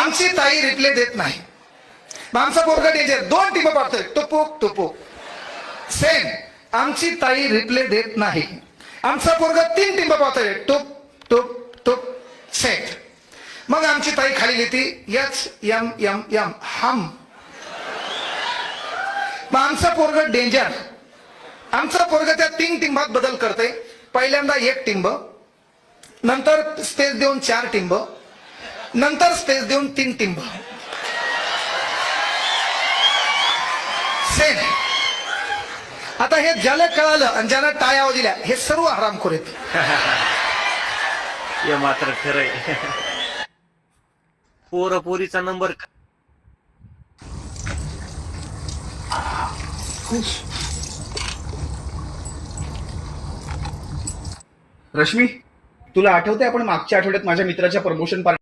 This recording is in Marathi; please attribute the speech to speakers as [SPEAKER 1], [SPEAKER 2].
[SPEAKER 1] आमची ताई रिप्ले देत नाही. मग आमचा पोरगा डेंजर दोन टीम पाडतोय टुपूक टुपूक सेम आमची ताई रिप्ले देत नाही. आमचा पोरगा तीन टिंब पाहतोय. टुप टुप टुप सेट मग आमची ताई खाली घेते यच यम यम यम हम. मग आमचा पोरग डेंजर आमचा पोरग त्या तीन टिंबात बदल करते पहिल्यांदा एक टिंब नंतर स्पेस देऊन चार टिंब नंतर स्पेस देऊन तीन टिंब सेम आता हे ज्याला कळालं आणि ज्याला टाळ्या दिल्या हे सर्व हरामखोर आहेत.
[SPEAKER 2] हे मात्र खरंय. पोर पोरीचा नंबर
[SPEAKER 3] रश्मी तुला आठवते आपण मागच्या आठवड्यात माझ्या मित्राच्या प्रमोशन पार्टी